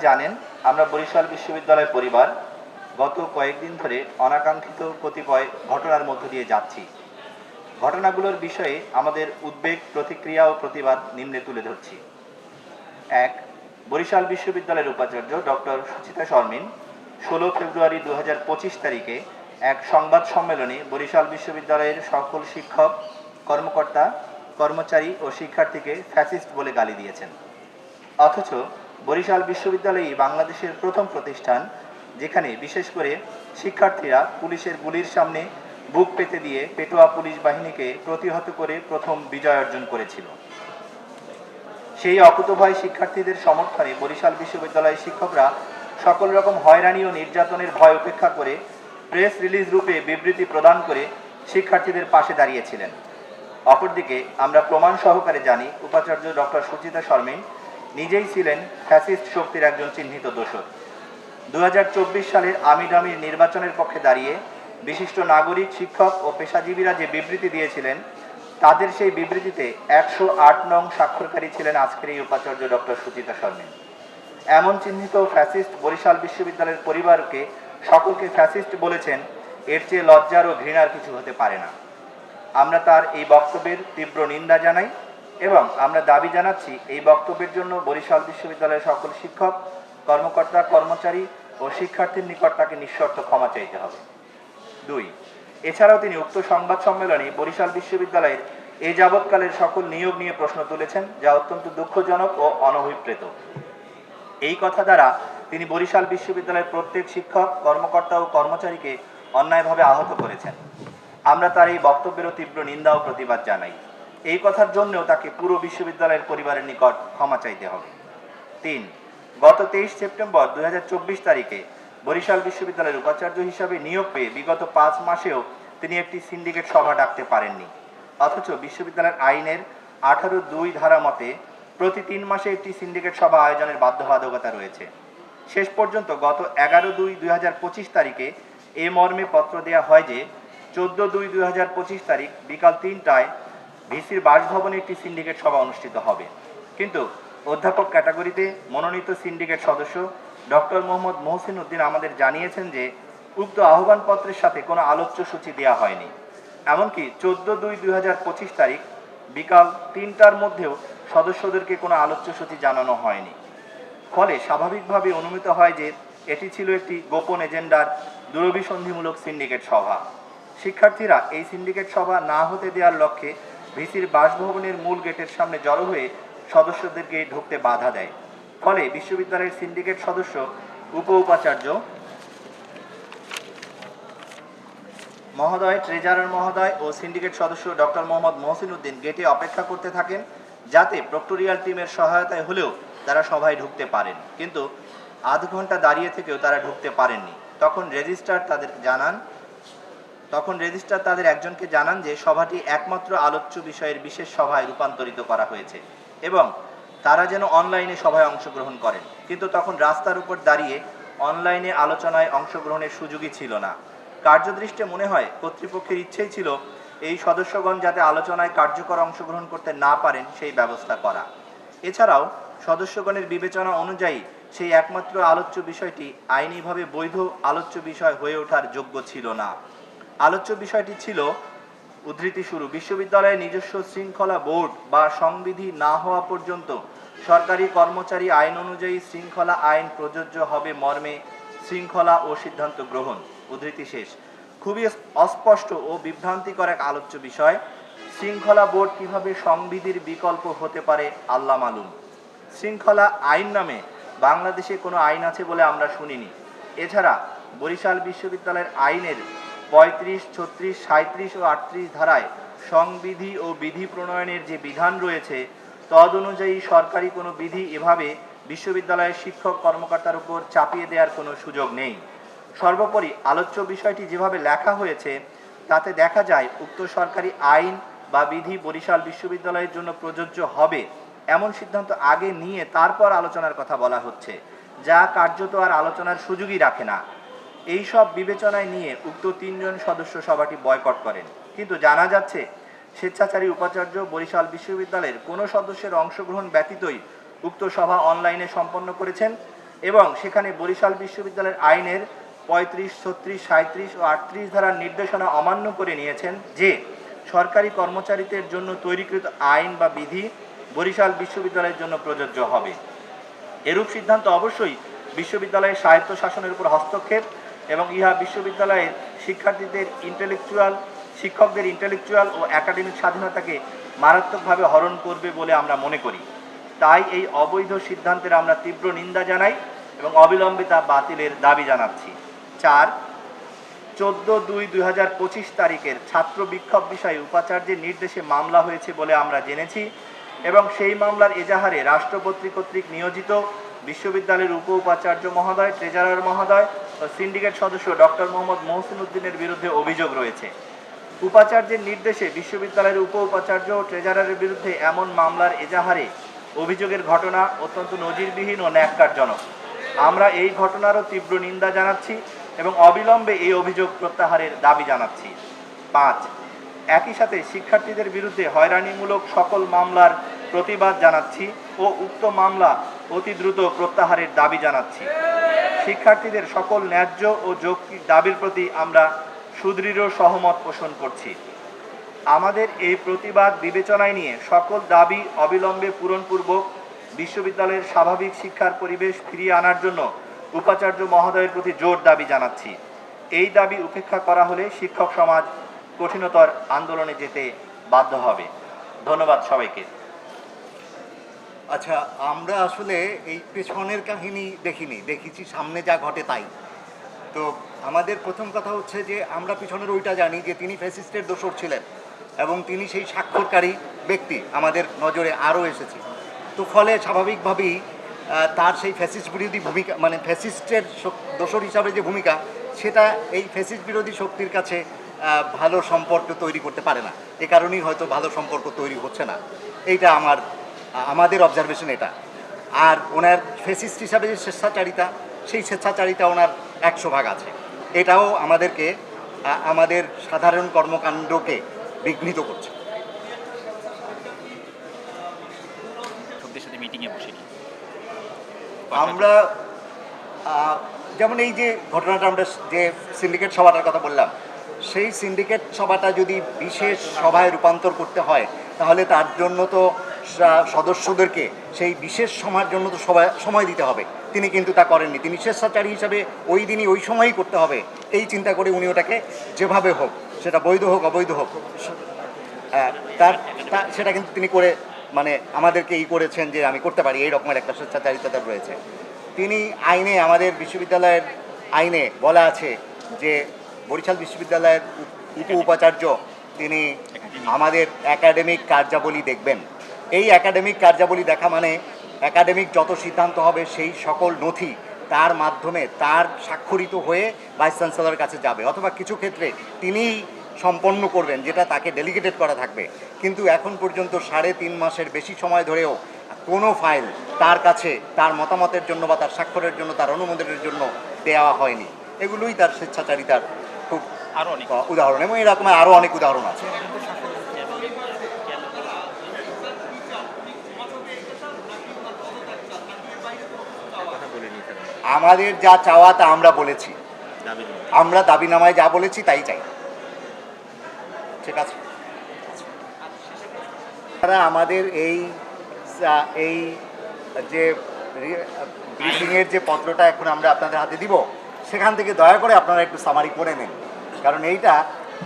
জানেন, আমরা বরিশাল বিশ্ববিদ্যালয় পরিবার গত কয়েকদিন ধরে অনাকাঙ্ক্ষিত কতিপয় ঘটনার মধ্য দিয়ে যাচ্ছি। ঘটনাগুলোর বিষয়ে আমাদের উদ্বেগ, প্রতিক্রিয়া ও প্রতিবাদ নিম্নে তুলে ধরছি। এক, বরিশাল বিশ্ববিদ্যালয়ের উপাচার্য ডক্টর সুচিতা শর্মিন ষোলো ফেব্রুয়ারি দু হাজার পঁচিশ তারিখে এক সংবাদ সম্মেলনে বরিশাল বিশ্ববিদ্যালয়ের সকল শিক্ষক, কর্মকর্তা, কর্মচারী ও শিক্ষার্থীকে ফ্যাসিস্ট বলে গালি দিয়েছেন। অথচ বরিশাল বিশ্ববিদ্যালয়ই বাংলাদেশের প্রথম প্রতিষ্ঠান, যেখানে বিশেষ করে শিক্ষার্থীরা পুলিশের গুলির সামনে বুক পেতে দিয়ে পেটোয়া পুলিশ বাহিনীকে প্রতিহত করে প্রথম বিজয় অর্জন করেছিল। সেই অকুতভয় শিক্ষার্থীদের সমর্থনে বরিশাল বিশ্ববিদ্যালয়ের শিক্ষকরা সকল রকম হয়রানি ও নির্যাতনের ভয় উপেক্ষা করে প্রেস রিলিজ রূপে বিবৃতি প্রদান করে শিক্ষার্থীদের পাশে দাঁড়িয়েছিলেন। অপরদিকে আমরা প্রমাণ সহকারে জানি, উপাচার্য ডক্টর সুচিতা শর্মিন নিজেই ছিলেন ফ্যাসিস্ট শক্তির একজন চিহ্নিত দোষর দু সালের আমিডামির নির্বাচনের পক্ষে দাঁড়িয়ে বিশিষ্ট নাগরিক, শিক্ষক ও পেশাজীবীরা যে বিবৃতি দিয়েছিলেন, তাদের সেই বিবৃতিতে একশো আট নং স্বাক্ষরকারী ছিলেন আজকের এই উপাচার্য ডক্টর সুচিতা শর্মিন এমন চিহ্নিত ফ্যাসিস্ট বরিশাল বিশ্ববিদ্যালয়ের পরিবারকে সকলকে ফ্যাসিস্ট বলেছেন, এর চেয়ে লজ্জার ও ঘৃণার কিছু হতে পারে না। আমরা তার এই বক্তব্যের তীব্র নিন্দা জানাই। এবং আমরা দাবি জানাচ্ছি এই বক্তব্যের জন্য বরিশাল বিশ্ববিদ্যালয়ের সকল শিক্ষক, কর্মকর্তা, কর্মচারী ও শিক্ষার্থীর নিকট তাকে নিঃশর্ত ক্ষমা চাইতে হবে। দুই, এছাড়াও তিনি উক্ত সংবাদ সম্মেলনে বরিশাল বিশ্ববিদ্যালয়ের এ যাবৎকালের সকল নিয়োগ নিয়ে প্রশ্ন তুলেছেন, যা অত্যন্ত দুঃখজনক ও অনভিপ্রেত। এই কথা দ্বারা তিনি বরিশাল বিশ্ববিদ্যালয়ের প্রত্যেক শিক্ষক, কর্মকর্তা ও কর্মচারীকে অন্যায়ভাবে আহত করেছেন। আমরা তার এই বক্তব্যেরও তীব্র নিন্দা ও প্রতিবাদ জানাই। এই কথার জন্যও তাকে পুরো বিশ্ববিদ্যালয়ের পরিবারের নিকট ক্ষমা চাইতে হবে। তিন, গত তেইশ সেপ্টেম্বর দুই হাজার চব্বিশ তারিখে বরিশাল বিশ্ববিদ্যালয়ের উপাচার্য হিসাবে নিয়োগ পেয়ে বিগত পাঁচ মাসেও তিনি একটি সিন্ডিকেট সভা ডাকতে পারেননি। অথচ বিশ্ববিদ্যালয়ের আইনের আঠারো দুই ধারা মতে প্রতি তিন মাসে একটি সিন্ডিকেট সভা আয়োজনের বাধ্যবাধকতা রয়েছে। শেষ পর্যন্ত গত এগারো দুই দুই তারিখে এ মর্মে পত্র দেওয়া হয় যে, চোদ্দ দুই দুই তারিখ বিকাল তিনটায় ভিসির বাসভবনে একটি সিন্ডিকেট সভা অনুষ্ঠিত হবে। কিন্তু অধ্যাপক ক্যাটাগরিতে মনোনীত সিন্ডিকেট সদস্য ডক্টর মোহাম্মদ মহসিন উদ্দিন আমাদের জানিয়েছেন যে, উক্ত আহ্বানপত্রের সাথে কোনো আলোচ্য সূচি দেওয়া হয়নি। এমনকি চোদ্দ দুই দুই তারিখ বিকাল তিনটার মধ্যেও সদস্যদেরকে কোনো আলোচ্য সূচি জানানো হয়নি। ফলে স্বাভাবিকভাবে অনুমিত হয় যে, এটি ছিল একটি গোপন এজেন্ডার দূরভিসন্ধিমূলক সিন্ডিকেট সভা। শিক্ষার্থীরা এই সিন্ডিকেট সভা না হতে দেওয়ার লক্ষ্যে ভিসির বাসভবনের মূল গেটের সামনে জড়ো হয়ে সদস্যদেরকে ঢুকতে বাধা দেয়। ফলে বিশ্ববিদ্যালয়ের সিন্ডিকেট সদস্য উপ উপাচার্য মহোদয়, ট্রেজারার মহোদয় ও সিন্ডিকেট সদস্য ডক্টর মোহাম্মদ মহসিন উদ্দিন গেটে অপেক্ষা করতে থাকেন যাতে প্রক্টোরিয়াল টিমের সহায়তায় হলেও তারা সভায় ঢুকতে পারেন। কিন্তু আধ ঘণ্টা দাঁড়িয়ে থেকেও তারা ঢুকতে পারেননি। তখন রেজিস্ট্রার তাদের জানান তখন রেজিস্ট্রার তাদের একজনকে জানান যে সভাটি একমাত্র আলোচ্য বিষয়ের বিশেষ সভায় রূপান্তরিত করা হয়েছে এবং তারা যেন অনলাইনে সভায় অংশগ্রহণ করেন। কিন্তু তখন রাস্তার উপর দাঁড়িয়ে অনলাইনে আলোচনায় অংশগ্রহণের সুযোগই ছিল না। কার্যদৃষ্টে মনে হয়, কর্তৃপক্ষের ইচ্ছেই ছিল এই সদস্যগণ যাতে আলোচনায় কার্যকর অংশগ্রহণ করতে না পারেন সেই ব্যবস্থা করা। এছাড়াও, সদস্যগণের বিবেচনা অনুযায়ী সেই একমাত্র আলোচ্য বিষয়টি আইনিভাবে বৈধ আলোচ্য বিষয় হয়ে ওঠার যোগ্য ছিল না। আলোচ্য বিষয়টি ছিল উদ্ধৃতি শুরু। বিশ্ববিদ্যালয়ের নিজস্ব শৃঙ্খলা বোর্ড বা সংবিধি না হওয়া পর্যন্ত সরকারি কর্মচারী আইন অনুযায়ী শৃঙ্খলা আইন প্রযোজ্য হবে মর্মে শৃঙ্খলা ও সিদ্ধান্ত গ্রহণ। উদ্ধৃতি শেষ। খুবই অস্পষ্ট ও বিভ্রান্তিকর এক আলোচ্য বিষয়, শৃঙ্খলা বোর্ড কীভাবে সংবিধির বিকল্প হতে পারে আল্লাহ মালুম। শৃঙ্খলা আইন নামে বাংলাদেশে কোনো আইন আছে বলে আমরা শুনিনি। এছাড়া বরিশাল বিশ্ববিদ্যালয়ের আইনের পঁয়ত্রিশ, ছত্রিশ সাঁত্রিশ ও আটত্রিশ ধারায় সংবিধি ও বিধি প্রণয়নের যে বিধান রয়েছে তদ অনুযায়ী সরকারি কোনো বিধি এভাবে বিশ্ববিদ্যালয়ের শিক্ষক কর্মকর্তার উপর চাপিয়ে দেওয়ার কোনো সুযোগ নেই। সর্বোপরি আলোচ্য বিষয়টি যেভাবে লেখা হয়েছে, তাতে দেখা যায় উক্ত সরকারি আইন বা বিধি বরিশাল বিশ্ববিদ্যালয়ের জন্য প্রযোজ্য হবে, এমন সিদ্ধান্ত আগে নিয়ে তারপর আলোচনার কথা বলা হচ্ছে, যা কার্যত আর আলোচনার সুযোগই রাখে না। এই সব বিবেচনায় নিয়ে উক্ত তিনজন সদস্য সভাটি বয়কট করেন। কিন্তু জানা যাচ্ছে, স্বেচ্ছাচারী উপাচার্য বরিশাল বিশ্ববিদ্যালয়ের কোনো সদস্যের অংশগ্রহণ ব্যতীতই উক্ত সভা অনলাইনে সম্পন্ন করেছেন এবং সেখানে বরিশাল বিশ্ববিদ্যালয়ের আইনের পঁয়ত্রিশ, ছত্রিশ সাঁত্রিশ ও আটত্রিশ ধারার নির্দেশনা অমান্য করে নিয়েছেন যে, সরকারি কর্মচারীদের জন্য তৈরিকৃত আইন বা বিধি বরিশাল বিশ্ববিদ্যালয়ের জন্য প্রযোজ্য হবে। এরূপ সিদ্ধান্ত অবশ্যই বিশ্ববিদ্যালয়ের স্বায়ত্ত শাসনের উপর হস্তক্ষেপ এবং ইহা বিশ্ববিদ্যালয়ের শিক্ষার্থীদের ইন্টেলেকচুয়াল শিক্ষকদের ইন্টেলেকচুয়াল ও একাডেমিক স্বাধীনতাকে মারাত্মকভাবে হরণ করবে বলে আমরা মনে করি। তাই এই অবৈধ সিদ্ধান্তের আমরা তীব্র নিন্দা জানাই এবং অবিলম্বে তা বাতিলের দাবি জানাচ্ছি। চার, চোদ্দ দুই দুই হাজার পঁচিশ তারিখের ছাত্র বিক্ষোভ বিষয়ে উপাচার্যের নির্দেশে মামলা হয়েছে বলে আমরা জেনেছি এবং সেই মামলার এজাহারে রাষ্ট্রপতি কর্তৃক নিয়োজিত বিশ্ববিদ্যালয়ের উপ উপাচার্য মহোদয় ট্রেজারার মহোদয় সিন্ডিকেট সদস্য ডক্টর মোহাম্মদ মহসিন উদ্দিনের বিরুদ্ধে অভিযোগ রয়েছে। উপাচার্যের নির্দেশে বিশ্ববিদ্যালয়ের উপ উপাচার্য ও ট্রেজারারের বিরুদ্ধে এমন মামলার এজাহারে অভিযোগের ঘটনা অত্যন্ত নজিরবিহীন ও ন্যাক্কারজনক। আমরা এই ঘটনারও তীব্র নিন্দা জানাচ্ছি এবং অবিলম্বে এই অভিযোগ প্রত্যাহারের দাবি জানাচ্ছি। পাঁচ, একই সাথে শিক্ষার্থীদের বিরুদ্ধে হয়রানিমূলক সকল মামলার প্রতিবাদ জানাচ্ছি ও উক্ত মামলা অতি দ্রুত প্রত্যাহারের দাবি জানাচ্ছি। শিক্ষার্থীদের সকল ন্যায্য ও যৌক্তিক দাবির প্রতি আমরা সুদৃঢ় সহমত পোষণ করছি। আমাদের এই প্রতিবাদ বিবেচনায় নিয়ে সকল দাবি অবিলম্বে পূরণপূর্বক বিশ্ববিদ্যালয়ের স্বাভাবিক শিক্ষার পরিবেশ ফিরিয়ে আনার জন্য উপাচার্য মহোদয়ের প্রতি জোর দাবি জানাচ্ছি। এই দাবি উপেক্ষা করা হলে শিক্ষক সমাজ কঠিনতর আন্দোলনে যেতে বাধ্য হবে। ধন্যবাদ সবাইকে। আচ্ছা আমরা আসলে এই পেছনের কাহিনী দেখিনি, দেখেছি সামনে যা ঘটে তাই। তো আমাদের প্রথম কথা হচ্ছে যে, আমরা পিছনের ওইটা জানি যে, তিনি ফ্যাসিস্টের দোষর ছিলেন এবং তিনি সেই স্বাক্ষরকারী ব্যক্তি আমাদের নজরে আরও এসেছে। তো ফলে স্বাভাবিকভাবেই তার সেই ফ্যাসিস্ট বিরোধী ভূমিকা মানে ফ্যাসিস্টের দোষর হিসাবে যে ভূমিকা, সেটা এই ফ্যাসিস্ট বিরোধী শক্তির কাছে ভালো সম্পর্ক তৈরি করতে পারে না। এ কারণেই হয়তো ভালো সম্পর্ক তৈরি হচ্ছে না। এইটা আমার আমাদের অবজারভেশন এটা। আর ওনার ফেসিস্ট হিসাবে যে স্বেচ্ছাচারিতা সেই স্বেচ্ছাচারিতা ওনার একশো ভাগ আছে। এটাও আমাদেরকে আমাদের সাধারণ কর্মকাণ্ডকে বিঘ্নিত করছে। আমরা যেমন এই যে ঘটনাটা আমরা যে সিন্ডিকেট সভাটার কথা বললাম সেই সিন্ডিকেট সভাটা যদি বিশেষ সভায় রূপান্তর করতে হয় তাহলে তার জন্য তো সদস্যদেরকে সেই বিশেষ সময়ের জন্য তো সবাই সময় দিতে হবে। তিনি কিন্তু তা করেননি। তিনি স্বেচ্ছাচারী হিসাবে ওই দিনই ওই সময়ই করতে হবে। এই চিন্তা করে উনি ওটাকে যেভাবে হোক, সেটা বৈধ হোক, অবৈধ হোক তার সেটা কিন্তু তিনি করে মানে আমাদেরকে ই করেছেন যে আমি করতে পারি, এই রকমের একটা স্বেচ্ছাচারিতা তার রয়েছে। তিনি আইনে, আমাদের বিশ্ববিদ্যালয়ের আইনে বলা আছে যে বরিশাল বিশ্ববিদ্যালয়ের উপ উপাচার্য তিনি আমাদের একাডেমিক কার্যাবলী দেখবেন। এই একাডেমিক কার্যাবলী দেখা মানে একাডেমিক যত সিদ্ধান্ত হবে সেই সকল নথি তার মাধ্যমে তার স্বাক্ষরিত হয়ে ভাইস চ্যান্সেলরের কাছে যাবে। অথবা কিছু ক্ষেত্রে তিনিই সম্পন্ন করবেন যেটা তাকে ডেলিগেটেড করা থাকবে। কিন্তু এখন পর্যন্ত সাড়ে তিন মাসের বেশি সময় ধরেও কোনো ফাইল তার কাছে তার মতামতের জন্য বা তার স্বাক্ষরের জন্য তার অনুমোদনের জন্য দেওয়া হয়নি। এগুলোই তার স্বেচ্ছাচারিতার খুব আরও অনেক। উদাহরণ। এবং এরকম আরও অনেক উদাহরণ আছে। আমাদের যা চাওয়া তা আমরা বলেছি। আমরা দাবিনামায় যা বলেছি তাই চাই। ঠিক আছে? তারা আমাদের এই এই যে ব্রিফিংয়ের যে পত্রটা এখন আমরা আপনাদের হাতে দিব সেখান থেকে দয়া করে আপনারা একটু সামারি করে নেন। কারণ এইটা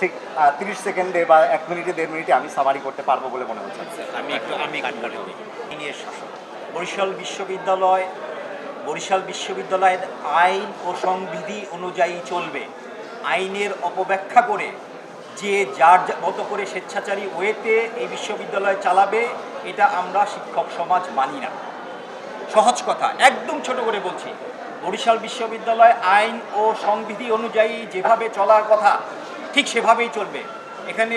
ঠিক তিরিশ সেকেন্ডে বা এক মিনিটে দেড় মিনিটে আমি সামারি করতে পারব বলে মনে হচ্ছে। আমি একটু আমি বরিশাল বিশ্ববিদ্যালয় বরিশাল বিশ্ববিদ্যালয়ের আইন ও সংবিধি অনুযায়ী চলবে। আইনের অপব্যাখ্যা করে যে যার মতো করে স্বেচ্ছাচারী ওয়েতে এই বিশ্ববিদ্যালয় চালাবে, এটা আমরা শিক্ষক সমাজ মানি না। সহজ কথা, একদম ছোট করে বলছি। বরিশাল বিশ্ববিদ্যালয় আইন ও সংবিধি অনুযায়ী যেভাবে চলার কথা, ঠিক সেভাবেই চলবে। এখানে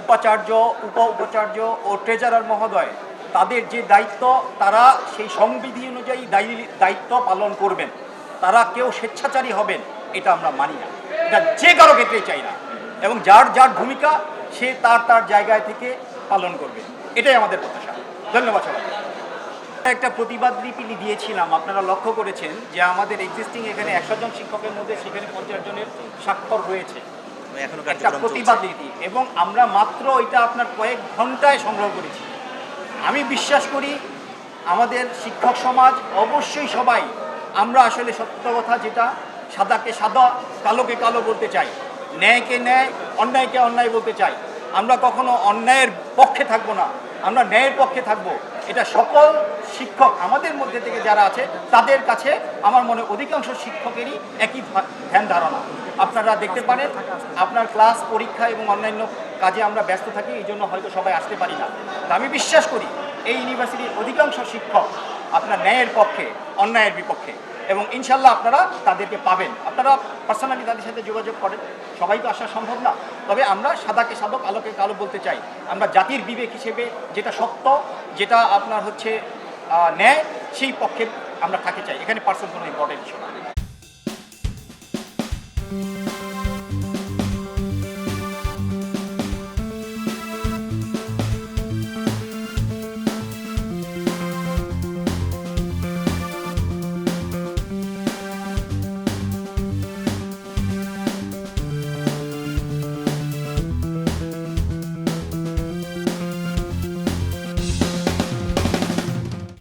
উপাচার্য উপ উপাচার্য ও ট্রেজারার মহোদয় তাদের যে দায়িত্ব তারা সেই সংবিধি অনুযায়ী দায়ী- দায়িত্ব পালন করবেন। তারা কেউ স্বেচ্ছাচারী হবেন এটা আমরা মানি না। এটা যে কারও ক্ষেত্রে চাই না। এবং যার যার ভূমিকা সে তার তার জায়গায় থেকে পালন করবে। এটাই আমাদের প্রত্যাশা। ধন্যবাদ সবাই একটা প্রতিবাদ লিপি দিয়েছিলাম আপনারা লক্ষ্য করেছেন যে আমাদের এক্সিস্টিং এখানে একশো জন শিক্ষকের মধ্যে সেখানে পঞ্চাশ জনের স্বাক্ষর রয়েছে এখনও একটা প্রতিবাদ নীতি এবং আমরা মাত্র এটা আপনার কয়েক ঘন্টায় সংগ্রহ করেছি। আমি বিশ্বাস করি আমাদের শিক্ষক সমাজ অবশ্যই সবাই, আমরা আসলে সত্য কথা যেটা, সাদাকে সাদা, কালোকে কালো বলতে চাই, ন্যায়কে ন্যায়, অন্যায়কে অন্যায় বলতে চাই। আমরা কখনো অন্যায়ের পক্ষে থাকব না, আমরা ন্যায়ের পক্ষে থাকব। এটা সকল শিক্ষক আমাদের মধ্যে থেকে যারা আছে, তাদের কাছে আমার মনে অধিকাংশ শিক্ষকেরই একই ধ্যান ধারণা। আপনারা দেখতে পারেন, আপনার ক্লাস, পরীক্ষা এবং অন্যান্য কাজে আমরা ব্যস্ত থাকি, এই জন্য হয়তো সবাই আসতে পারি না। আমি বিশ্বাস করি, এই ইউনিভার্সিটির অধিকাংশ শিক্ষক আপনার ন্যায়ের পক্ষে, অন্যায়ের বিপক্ষে এবং ইনশাল্লাহ আপনারা তাদেরকে পাবেন। আপনারা পার্সোনালি তাদের সাথে যোগাযোগ করেন, সবাই তো আসা সম্ভব না। তবে আমরা সাদাকে সাদক, আলোকে কালো বলতে চাই। আমরা জাতির বিবেক হিসেবে যেটা সত্য, যেটা আপনার হচ্ছে ন্যায় সেই পক্ষে আমরা থাকতে চাই। এখানে পার্সোনাল কোনো ইম্পর্টেন্ট ইস্যু না।